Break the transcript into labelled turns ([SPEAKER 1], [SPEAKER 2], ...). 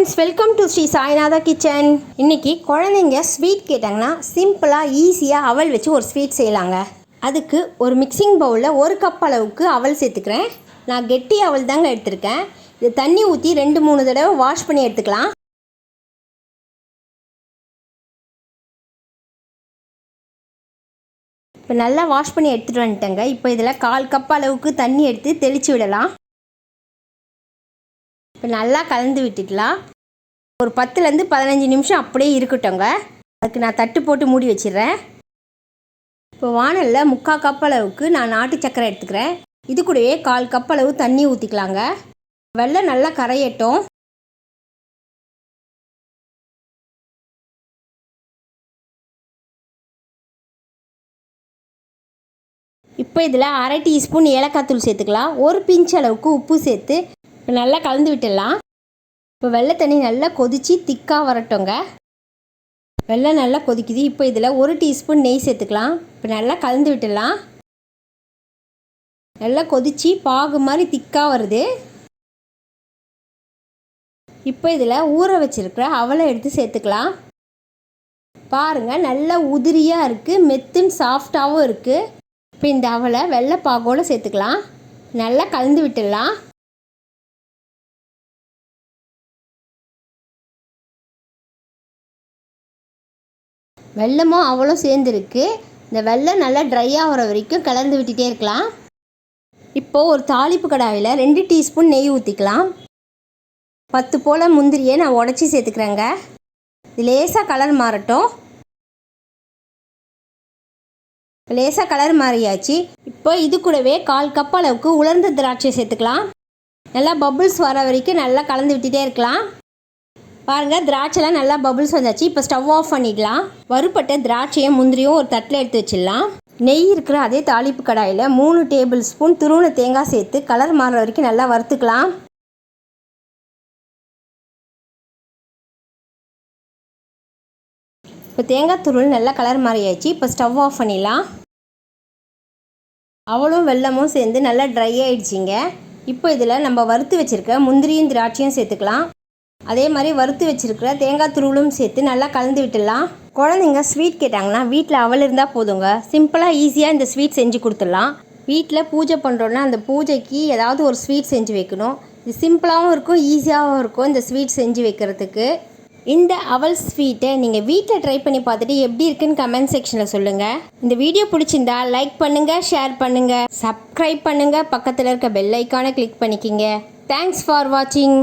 [SPEAKER 1] Friends welcome to Shri Sainatha kitchen இன்னைக்கு குழந்தைங்க sweet கேட்டாங்கன்னா சிம்பிளாக ஈஸியாக அவல் வச்சு ஒரு ஸ்வீட் செய்யலாங்க. அதுக்கு ஒரு மிக்சிங் பவுலில் ஒரு கப் அளவுக்கு அவல் சேர்த்துக்கிறேன். நான் கெட்டி அவல் தாங்க எடுத்திருக்கேன். இது தண்ணி ஊற்றி ரெண்டு மூணு தடவை வாஷ் பண்ணி எடுத்துக்கலாம். இப்போ நல்லா வாஷ் பண்ணி எடுத்துகிட்டு வந்துட்டேங்க. இப்போ இதில் கால் கப் அளவுக்கு தண்ணி எடுத்து தெளித்து விடலாம். இப்போ நல்லா கலந்து விட்டுக்கலாம். ஒரு பத்துலேருந்து பதினஞ்சு நிமிஷம் அப்படியே இருக்கட்டும்ங்க. அதுக்கு நான் தட்டு போட்டு மூடி வச்சிடுறேன். இப்போ வானலில் முக்கால் கப் அளவுக்கு நான் நாட்டு சக்கரை எடுத்துக்கிறேன். இது கூடவே கால் கப் அளவு தண்ணி ஊற்றிக்கலாங்க வெள்ளம் நல்லா கரையட்டும். இப்போ இதில் அரை டீஸ்பூன் ஏலக்காய் தூள் சேர்த்துக்கலாம். ஒரு பிஞ்ச் அளவுக்கு உப்பு சேர்த்து நல்லா கலந்து விட்டுடலாம். இப்போ வெள்ளை தண்ணி நல்லா கொதித்து திக்காக வரட்டுங்க வெள்ளை நல்லா கொதிக்குது. இப்போ இதில் ஒரு டீஸ்பூன் நெய் சேர்த்துக்கலாம். இப்போ நல்லா கலந்து விட்டுடலாம். நல்லா கொதித்து பாகு மாதிரி திக்காக வருது. இப்போ இதில் ஊற வச்சிருக்கிற அவலை எடுத்து சேர்த்துக்கலாம். பாருங்கள் நல்லா உதிரியாக இருக்குது மெத்துன்னு சாஃப்டாகவும் இருக்குது இப்போ இந்த அவலை வெள்ளை பாகோடு சேர்த்துக்கலாம். நல்லா கலந்து விட்டுடலாம். வெள்ளமும் அவ்வளோ சேர்ந்துருக்கு. இந்த வெள்ளம் நல்லா ட்ரை ஆகிற வரைக்கும் கலந்து விட்டுட்டே இருக்கலாம். இப்போது ஒரு தாளிப்பு கடாயில் ரெண்டு டீஸ்பூன் நெய் ஊற்றிக்கலாம் பத்து போல் முந்திரியை நான் உடச்சி சேர்த்துக்கிறேங்க. இது லேசாக கலர் மாறட்டும். லேசாக கலர் மாறியாச்சு. இப்போ இது கூடவே கால் கப் அளவுக்கு உலர்ந்த திராட்சை சேர்த்துக்கலாம். நல்லா பபுள்ஸ் வர வரைக்கும் நல்லா கலந்து விட்டுட்டே இருக்கலாம். பாருங்கள் திராட்சைலாம் நல்லா பபுள்ஸ் வந்தாச்சு. இப்போ ஸ்டவ் ஆஃப் பண்ணிடலாம். வறுப்பட்ட திராட்சையும் முந்திரியும் ஒரு தட்டில் எடுத்து வச்சிடலாம். நெய் இருக்கிற அதே தாளிப்பு கடாயில் மூணு டேபிள் ஸ்பூன் துருவன தேங்காய் சேர்த்து கலர் மாறுற வரைக்கும் நல்லா வறுத்துக்கலாம். இப்போ தேங்காய் துருள் நல்லா கலர் மாறியாச்சு. இப்போ ஸ்டவ் ஆஃப் பண்ணிடலாம். அவளும் வெள்ளமும் சேர்ந்து நல்லா ட்ரை ஆகிடுச்சிங்க இப்போ இதில் நம்ம வறுத்து வச்சுருக்க முந்திரியும் திராட்சையும் சேர்த்துக்கலாம். அதே மாதிரி வறுத்து வச்சுருக்கிற தேங்காய் துருவலும் சேர்த்து நல்லா கலந்து விட்டுடலாம். குழந்தைங்க ஸ்வீட் கேட்டாங்கன்னா வீட்டில் அவல் இருந்தால் போதுங்க. சிம்பிளாக ஈஸியாக இந்த ஸ்வீட் செஞ்சு கொடுத்துடலாம். வீட்டில் பூஜை பண்ணுறோன்னா அந்த பூஜைக்கு ஏதாவது ஒரு ஸ்வீட் செஞ்சு வைக்கணும். இது சிம்பிளாகவும் இருக்கும் ஈஸியாகவும் இருக்கும் இந்த ஸ்வீட் செஞ்சு வைக்கிறதுக்கு. இந்த அவல் ஸ்வீட்டை நீங்கள் வீட்டில் ட்ரை பண்ணி பார்த்துட்டு எப்படி இருக்குன்னு கமெண்ட் செக்ஷனில் சொல்லுங்கள் இந்த வீடியோ பிடிச்சிருந்தா லைக் பண்ணுங்கள் ஷேர் பண்ணுங்கள் சப்ஸ்கிரைப் பண்ணுங்கள் பக்கத்தில் இருக்க பெல் ஐக்கானை கிளிக் பண்ணிக்கிங்க. தேங்க்ஸ் ஃபார் வாட்சிங்